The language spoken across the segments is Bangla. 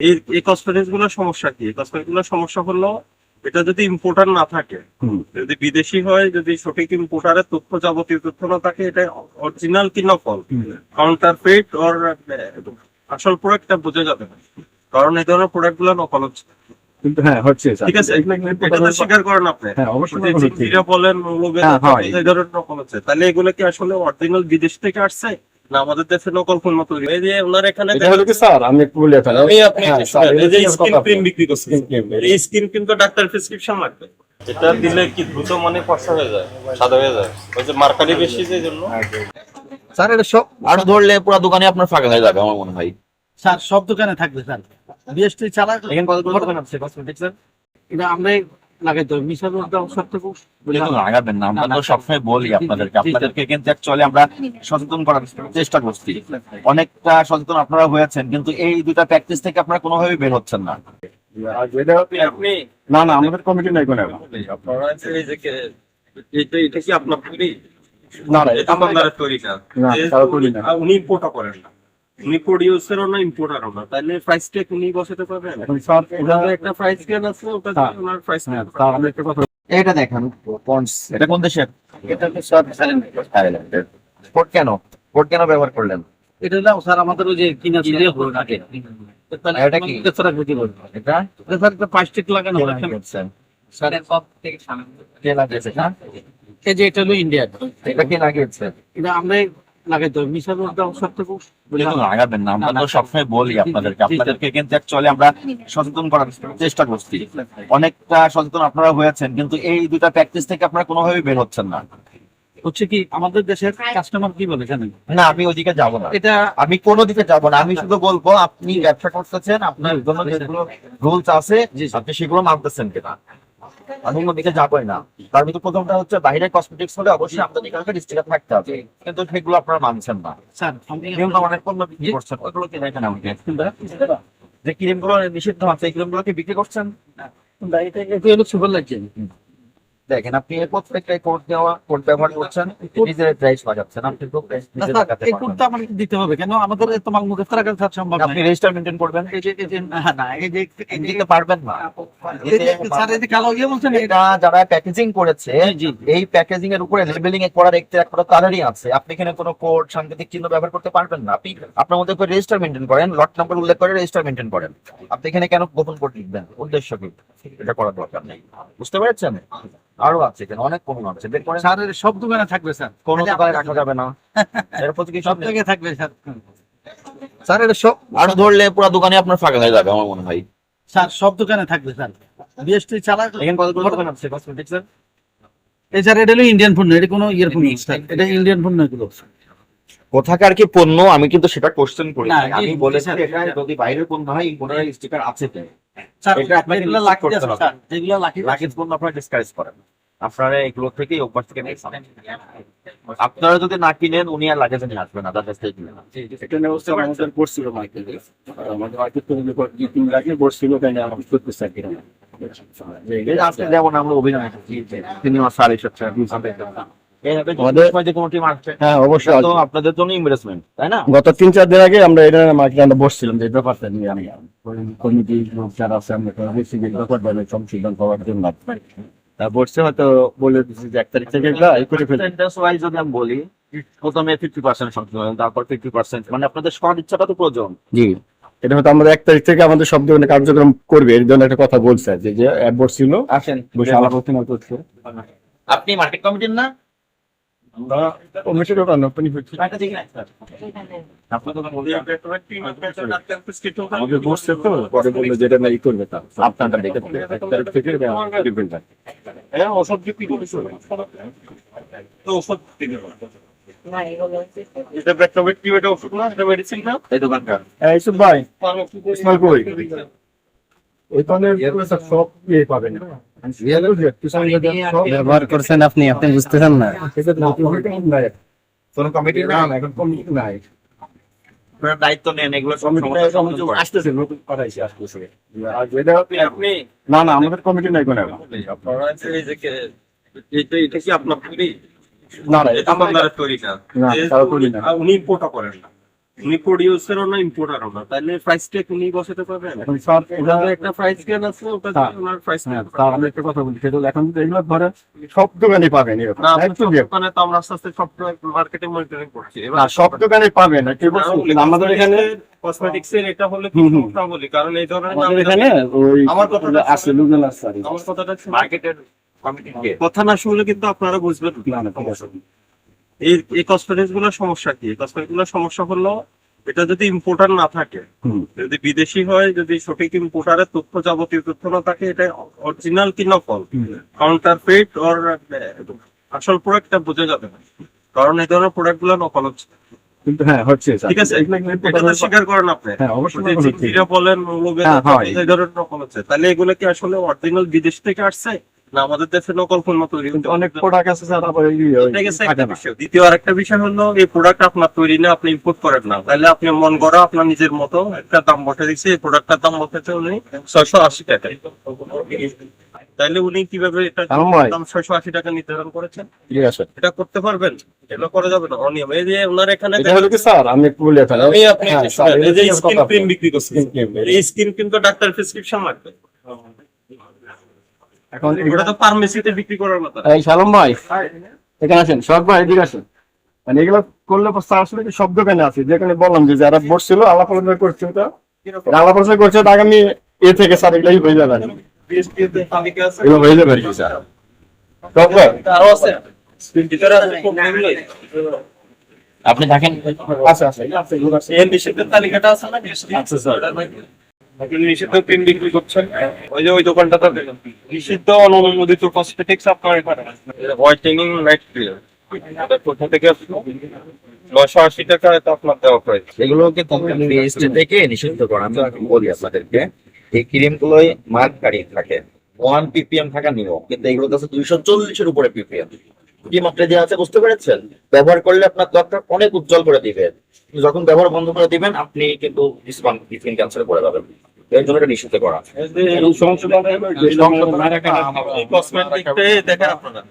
এই এই কসমেটিক্সগুলোর সমস্যা কি? কসমেটিক্সগুলোর সমস্যা হলো এটা যদি ইম্পোর্টার না থাকে যদি বিদেশি হয় যদি সঠিক ইম্পোর্টারের তথ্য যাবতীয় তথ্য না থাকে এটা অরিজিনাল কি নকল কাউন্টার পেট ওর আসল প্রোডাক্টটা বোঝা যাবে না। কারণ এই ধরনের প্রোডাক্টগুলো নকল হচ্ছে। কিন্তু হ্যাঁ হচ্ছে ঠিক আছে? এটা স্বীকার করেন আপনি। হ্যাঁ অবশ্যই বলেন মৌলবী হ্যাঁ, এই ধরনের নকল হচ্ছে। তাহলে এগুলো কি আসলে অরিজিনাল বিদেশ থেকে আসছে? না আমাদের দেশে নকল পণ্য তৈরি এই যে ওনার এখানে এটা হলো কি স্যার? আমি একটু বলে ফেলি আমি আপনি হ্যাঁ, একটু স্যার, শুনেন, এই যে স্কিন ক্রিম বিক্রি করছে। এই স্কিন ক্রিম তো ডাক্তার প্রেসক্রিপশন লাগবে। এটা দিলে কি দ্রুত মানে ফর্সা হয়ে যায় সাদা হয়ে যায়? ওই যে মার্কারি বেশি যে জন্য। স্যার এটা সব আরও ধরলে পুরো দোকানে আপনার ফাঁকা হয়ে যাবে আমার মনে হয়। স্যার সব দোকানে থাকবে স্যার। বিএসটি ছাড়া এখানে আছে? এটা আমরাই লাগাইতে হবে মিশাল সব থেকে কিন্তু লাগাবেন না আমরা তো সবসময় বলি আপনাদেরকে আপনাদেরকে কিন্তু অ্যাকচুয়ালি আমরা সচেতন করার চেষ্টা করছি। অনেকটা সচেতন আপনারা হয়েছেন কিন্তু এই দুটা প্র্যাকটিস থেকে আপনারা কোনোভাবে বের হচ্ছেন না। আপনি? না না আমাদের কমিটি নাই কোনো। আপনারা যে এই যে কে- এটা এটা কি আপনার না। না এটা আপনার তৈরি উনি ইম্পোর্টও করেন না। উনি প্রডিউসারও না ইম্পোর্টারও না। তাহলে প্রাইস ট্যাগ উনি বসাতে পারবেন? স্যার একটা প্রাইস জ্ঞান আছে ওটা দিয়ে হ্যাঁ। ওনার প্রাইস হ্যাঁ, স্যার আমি একটা কথা এটা দেখেন পন্ডস। এটা কোন দেশের? এটা তো স্যার থাইল্যান্ডের কোড কেন? কোড কেন ব্যবহার করলেন? এটা দাও স্যার আমাদের ওই যে কিনা ছিল হলো আগে। এটা কি? এটা? এটা স্যার একটা প্লাস্টিক লাগানো হলো? স্যার সব থেকে সামনে কে লাগিয়েছে হ্যাঁ? এই যে এটা হলো ইন্ডিয়া এটা কে লাগিয়েছে? এটা আমরাই লাগাইতে হবে মিশাল সব থেকে কিন্তু লাগাবেন না আমরা তো সবসময় বলি আপনাদেরকে আপনাদেরকে কিন্তু অ্যাকচুয়ালি আমরা সচেতন করার চেষ্টা করছি। অনেকটা সচেতন আপনারা হয়েছেন কিন্তু এই দুটা প্র্যাকটিস থেকে আপনারা কোনোভাবে বের হচ্ছেন না। হচ্ছে কি আমাদের দেশের কাস্টমার কি বলে জানেন? না আমি ওদিকে যাব না। এটা আমি কোনো দিকে যাব না আমি শুধু বলব আপনি ব্যবসা করতেছেন আপনার জন্য যেগুলো রুলস আছে আপনি সেগুলো মানতেছেন কিনা। আমি দিকে যাবোই না। তার ভিতরে প্রথমটা হচ্ছে বাইরে কসমেটিক্স হলে অবশ্যই আমাদের এখানকার ডিস্ট্রিক্টে থাকতে হবে। কিন্তু সেগুলো আপনারা মানছেন না। স্যার অনেক পণ্য বিক্রি করছেন। ওইগুলো দেখেন আমাকে? যে ক্রিমগুলো নিষিদ্ধ আছে এই ক্রিম গুলোকে বিক্রি করছেন? এটা হলো সুপার লাগছে। দেখেন আপনি এর প্রত্যেকটা কোড দেওয়া কোড ব্যবহার করছেন নিজের প্রাইস বাজাচ্ছেন আপনি তো না নিজে লাগাতে এই কোডটা আমাকে দিতে হবে কেন? আমাদের তো মাল মুখে রাখা সম্ভব না আপনি রেজিস্টার মেনটেন করবেন। এই যে না এই যে দিতে পারবেন না। এই যে স্যার এই যে কালো ইয়ে বলছেন এটা যারা প্যাকেজিং করেছে এই প্যাকেজিং এর উপরে লেবেলিং এ করার একটা একটা কালারই আছে। আপনি এখানে কোনো কোড সাংকেতিক চিহ্ন ব্যবহার করতে পারবেন না। আপনি আপনার মধ্যে করে রেজিস্টার মেনটেন করেন লট নাম্বার উল্লেখ করে রেজিস্টার মেনটেন করেন। আপনি এখানে কেন গোপন কোড লিখবেন? উদ্দেশ্য কি? এটা করার দরকার নেই। বুঝতে পেরেছেন? আরও আছে এখানে অনেক পণ্য আছে। বের করেন। স্যারের সব দোকানে থাকবে স্যার। কোনো দোকানে রাখা যাবে না। এর প্রতি কি সব জায়গায় থাকবে স্যার। স্যার এটা সব আরও ধরলে পুরো দোকানে আপনার ফাঁকা হয়ে যাবে আমার মনে হয়। স্যার সব দোকানে থাকবে স্যার। বিএসটি ছাড়া এখানে কতগুলো দোকান আছে? কসমেটিক্স এর এই স্যার এটা হলো ইন্ডিয়ান ফোন এটা কোনো ইয়ের ফোন স্যার। এটা ইন্ডিয়ান ফোন এগুলো কোথাকার কি পণ্য? আমি কিন্তু সেটা কোশ্চেন করি। আমি এই- বলেছি স্যার, এটা যদি বাইরের পণ্য হয় ইম্পোর্টার স্টিকার আছে। আপনারা ডিসকারেজ করেন আপনারা এগুলো থেকে অভ্যাস থেকে আপনারা যদি না কিনেন উনি আর লাগেজ নিয়ে আসবেন আদার কাছ থেকে কিনে এটা নিয়ে অবস্থা আমাদের পড়ছিল মার্কেটে আমাদের মার্কেট থেকে দুই তিন লাখে পড়ছিল কেন আমি করতে চাই কিনা এই যেমন আমরা অভিনয় তিনি আমার সাড়ে সাতটা হ্যাঁ অবশ্যই তো আপনাদের জন্য ইনভেস্টমেন্ট তাই না? গত তিন চার দিন আগে আমরা এটা মার্কেটে আমরা বসছিলাম যে ব্যাপারটা নিয়ে আমি কমিটি যারা আছে আমরা ব্যাপারটা সংশোধন হওয়ার জন্য বসছে হয়তো বলে দিচ্ছি যে এক তারিখ থেকে করে ফেলতে যদি আমি বলি প্রথমে ফিফটি পার্সেন্ট সংশোধন তারপর ফিফটি পার্সেন্ট মানে আপনাদের তো প্রয়োজন। জি। এটা হয়তো আমাদের এক তারিখ থেকে আমাদের সব ধরনের কার্যক্রম করবে এর জন্য একটা কথা বলছে যে আসেন। বসে আলাপ আপনি মার্কেট কমিটির না? কমিটির ওটা নতুনই হচ্ছে আপনার তো আমাদের বসছে পরে বলল যেটা না ই করবে তা। আপনারটা দেখে থেকে দিবেন না হ্যাঁ ওষুধ বিক্রি তো ওষুধ দিতে হবে। এটা ব্যাকটেরিয়া কি? এটা ওষুধ না? এটা মেডিসিন না? এই দোকানকার এই ইসুফ ভাই। ইসমাইল কই ওইখানে সব ইয়ে পাবেন ব্যবহার করছেন আপনি আপনি বুঝতেছেন না। কোন না এখন কমিটি নাই। দায়িত্ব নেন এগুলো। আসতেছে নতুন করাইছে আসতেছে। আর আপনি না না আমাদের কমিটি নাই কোনো। আপনারা এটা কি তৈরি না তৈরি উনি ইম্পোর্টও করেন না। উনি প্রডিউসারও না ইম্পোর্টারও না। তাহলে প্রাইস ট্যাগ উনি বসাতে পারবেন? একটা প্রাইস আছে ওটা হ্যাঁ। ওনার প্রাইস হ্যাঁ, তা আমি একটা কথা বলি সেটা এখন এগুলো ধরে সব দোকানে পাবেন এরকম না দোকানে তো আমরা আস্তে আস্তে সব মার্কেটে মনিটরিং করছি। না সব দোকানে পাবেন কি বলছি আমাদের এখানে কসমেটিক্স এর এটা হলে। কথা বলি কারণ এই ধরনের আমাদের এখানে ওই আমার কথাটা আছে লুজেল আছে আমার কথাটা মার্কেটের কমিটিকে কথা না শুনলে কিন্তু আপনারা বুঝবেন না, না। এই এই কসমেটিক্সগুলোর সমস্যা কি? কসমেটিক্সগুলোর সমস্যা হলো এটা যদি ইম্পোর্টার না থাকে যদি বিদেশি হয় যদি সঠিক ইম্পোর্টারের তথ্য যাবতীয় তথ্য না থাকে এটা অরিজিনাল কি নকল? হুম। কাউন্টার পেট ওর আসল প্রোডাক্টটা বোঝা যাবে না। কারণ এই ধরনের প্রোডাক্টগুলো নকল হচ্ছে। কিন্তু হ্যাঁ হচ্ছে। ঠিক আছে? এটা তো স্বীকার করেন আপনি। হ্যাঁ অবশ্যই বলেন হ্যাঁ, এই ধরনের নকল হচ্ছে। তাহলে এগুলো কি আসলে অরিজিনাল বিদেশ থেকে আসছে? না আমাদের দেশে নকল পণ্য তৈরি কিন্তু অনেক প্রোডাক্ট আছে স্যার আবার। বিষয়। দ্বিতীয় আরেকটা বিষয় হলো এই প্রোডাক্ট আপনার তৈরি না আপনি ইম্পোর্ট করেন না। তাহলে আপনি মন আপনার নিজের মতো একটা দাম বসে দিচ্ছে এই প্রোডাক্টটার দাম বসেছে উনি ছয়শো আশি টাকা। তাহলে উনি কীভাবে এটা দাম ছয়শো আশি টাকা নির্ধারণ করেছেন? এটা করতে পারবেন? এটা করা যাবে না অনিয়ম। এই যে ওনার এখানে এটা হলো কি স্যার? আমি একটু বলে আমি আপনি হ্যাঁ, এই যে এটা স্কিন ক্রিম বিক্রি করছে। এই স্কিন ক্রিম তো ডাক্তার প্রেসক্রিপশন লাগবে এখন ওটা তো ফার্মেসিতে বিক্রি করার মতো এই শালম ভাই এখানে? আসেন শখ ভাই এদিকে আসেন। মানে এগুলো করলে আসলে কি সব দোকানে আছে। যেখানে বললাম যে যারা বসছিল আলাপ আলোচনা করছে তো আলাপ আলোচনা করছে তো আগামী এ থেকে স্যার এগুলোই হয়ে যাবে এগুলো হয়ে যাবে আর কি স্যার শখ ভাই? আরও আছে? আপনি থাকেন? আচ্ছা আচ্ছা এই আছে, আছে। এই নিষিদ্ধের তালিকাটা আছে না আচ্ছা স্যার নিষিদ্ধ ক্রিম বিক্রি করছেন? ওই যে ওই দোকানটাতে দেখেন। নিষিদ্ধ কসমেটিক্স আপনার এখানে হোয়াইটেনিং নাইট ক্রিম কোথা থেকে নশো আশি টাকা এটা আপনার দেওয়া প্রাইস এগুলোকে কোম্পানি বিএসটি থেকে নিষিদ্ধ করা। আমি বলি আপনাদেরকে এই ক্রিম গুলোই মার্ককারী থাকে। ওয়ান পিপিএম থাকা নিয়ম কিন্তু এগুলো কাছে দুইশো চল্লিশের উপরে পিপিএম কি মাত্রা দেওয়া আছে বুঝতে পেরেছেন? ব্যবহার করলে আপনার ত্বকটা অনেক উজ্জ্বল করে দিবেন যখন ব্যবহার বন্ধ করে দিবেন আপনি কিন্তু স্কিন ক্যান্সারে পড়ে যাবেন। এর জন্য এটা নিষিদ্ধ করা। দেখেন আপনারা।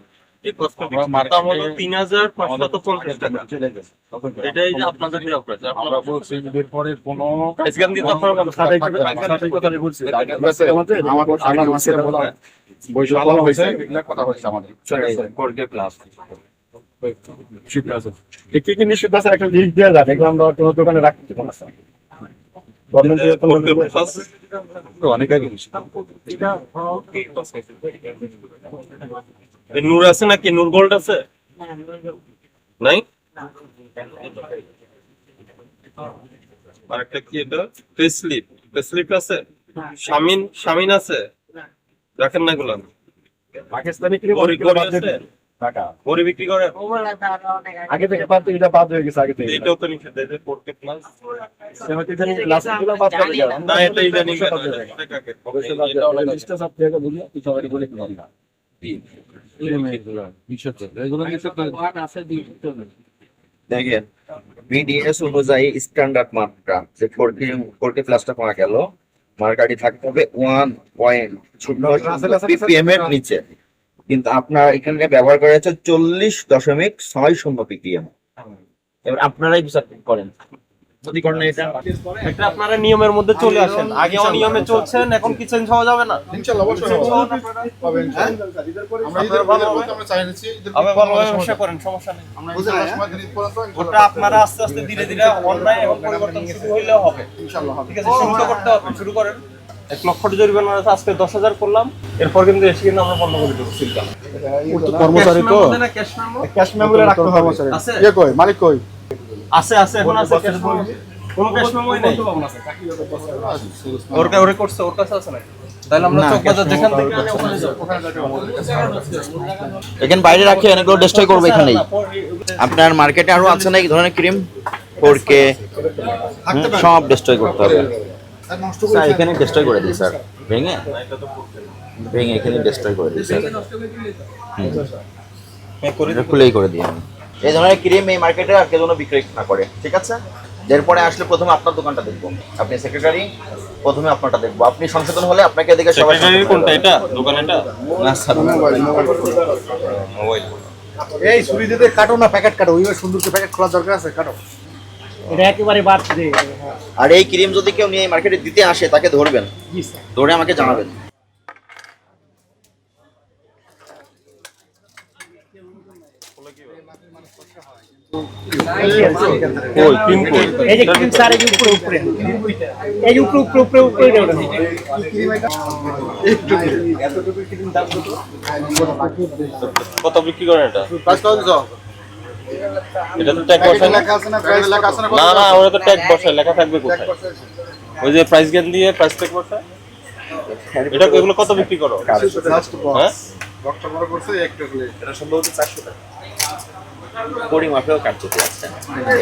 একটা লিস্ট দেওয়া যাবে এগুলো আমরা কোনো দোকানে রাখতে পারব না অনেক আগে নূর আছে নাকি? নূর গোল্ড আছে? নাই? আরেকটা কি এটা? পেসলিপ পেসলিপ আছে? শামিন শামিন আছে? রাখেন না গুলো পাকিস্তানি বিক্রি করে? আগে থেকে বাদ এটা বাদ হয়ে গেছে আগে থেকে। এটাও তো নিষেধ এই যে সেমতি জানি লাস্টগুলো বাদ করে না এটা ইদানিং এটা কাকে? বাদ দেওয়া হবে সব থেকে বলি কিছু আগে বলে দিলাম দেখেন বিডিএস অনুযায়ী স্ট্যান্ডার্ড মাত্রা যে ফোর কে ফোর কে প্লাসটা পাওয়া গেল মার্কারি থাকতে হবে ওয়ান পয়েন্ট পিপিএম এর নিচে। কিন্তু আপনার এখানে ব্যবহার করা হয়েছে চল্লিশ দশমিক ছয় শূন্য পিপিএম এবার আপনারাই বিচার করেন। এটা। এটা আপনারা নিয়মের মধ্যে চলে আসেন। আগে অনিয়মে চলছেন এখন কি চেঞ্জ হওয়া যাবে না? ইনশাআল্লাহ অবশ্যই হবে। আমরা ভালোভাবে ব্যবসা করেন সমস্যা নেই। ওটা আপনারা আস্তে আস্তে ধীরে ধীরে অন্যায় এবং পরিবর্তন শুরু হইলেও হবে। ইনশাআল্লাহ ঠিক আছে শুরু করতে হবে শুরু করেন। এক লক্ষ জরিমানা আছে আজকে দশ হাজার করলাম। এরপর কিন্তু এসে কিন্তু আমরা বন্ধ করে দেবো সিলটা। কর্মচারী তো। ক্যাশ মেমো ক্যাশ মেমোরি রাখতে হবে। ইয়ে কই? মালিক কই? আছে আছে এখন আছে ক্যাশ মেমো কোনো ক্যাশ নেই। ওর ওরে করছে ওর কাছে আছে নাকি? তাহলে আমরা চক বাজার যেখান থেকে আনি ওখানে যাব এখানে বাইরে রাখে অনেকগুলো ডিস্ট্রয় করব এখানেই। আপনার মার্কেটে আরও আছে না এই ধরনের ক্রিম ফোর সব ডিস্ট্রয় করতে হবে। স্যার এখানে ডিস্ট্রয় করে দিই স্যার। ভেঙে? ভেঙে এখানে ডিস্ট্রয় করে দিই স্যার। হ্যাঁ, খুলেই করে দিই আমি। এই ধরনের ক্রিম এই মার্কেটে আর কেউ যেন বিক্রি না করে ঠিক আছে? এরপরে আসলে প্রথমে আপনার দোকানটা দেখব। আপনি সেক্রেটারি প্রথমে আপনারটা দেখব। আপনি সংশোধন হলে আপনাকে এদিকে সবাই কোনটা এটা? দোকান এটা না স্যার। মোবাইল এই ছুরি দিয়ে কাটো না প্যাকেট কাটো। ওইভাবে সুন্দর করে প্যাকেট খোলা দরকার আছে কাটো। এটা একেবারে বাদ দিয়ে আর এই ক্রিম যদি কেউ নিয়ে মার্কেটে দিতে আসে তাকে ধরবেন। জি স্যার। ধরে আমাকে জানাবেন। ওই পিন কোড এই যে ক্রিম স্যার এই উপরে উপরে এই যে উপরে উপরে উপরে উপরে এটা। কত বিক্রি করেন এটা? তো ট্যাগ বসায়। না না প্রাইস লেখা আছে না না না ওরা তো ট্যাগ বসায় লেখা থাকবে কোথায়? ওই যে প্রাইস দিয়ে প্রাইস ট্যাগ বসায়? এটা এগুলো কত বিক্রি করো? হ্যাঁ? ডক্টর বড় করছে একটু এটা সম্ভবত চারশো টাকা। পরিমাপেও কার্যত আছে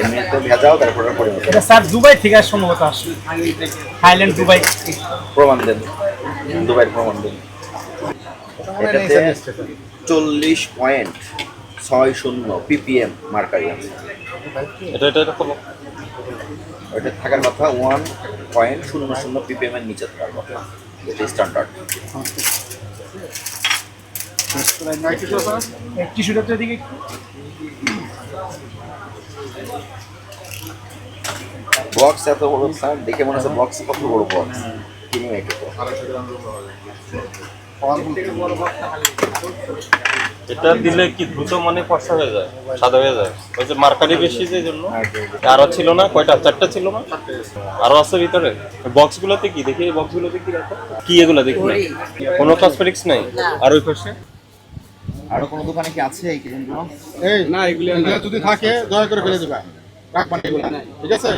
এমনিতে ভেজাও তারপরে পরিমাপ এটা স্যার দুবাই থেকে সম্ভবত আসে থাইল্যান্ড দুবাই। প্রমাণ দেন। দুবাইয়ের প্রমাণ দেন। এটাতে চল্লিশ পয়েন্ট ছয় শূন্য পিপিএম মার্কারি আছে। এটা এটা এটা খোলো ওইটা থাকার কথা ওয়ান পয়েন্ট শূন্য শূন্য পিপিএম এর নিচে থাকার কথা। এটা স্ট্যান্ডার্ড তো বক্স এত বড় স্যার দেখে মনে হচ্ছে বক্স কত বড় বক্স কিনে রূপ হবে এটা দিলে কি দ্রুত মানে ফর্সা হয়ে যায়? সাদা হয়ে যায়? ওই যে মার্কারি বেশি যে জন্য আরও ছিল না? কয়টা? চারটা ছিল না? আরও আছে ভিতরে? বক্স গুলোতে কি? দেখি বক্স গুলোতে কি রাখো? কি এগুলো দেখি? কোনো কসমেটিক্স নাই? আর ওই পাশে? আরও কোনো দোকানে কি আছে এই না, এগুলো যদি থাকে, দয়া করে ফেলে দিবা। রাখবা ঠিক আছে?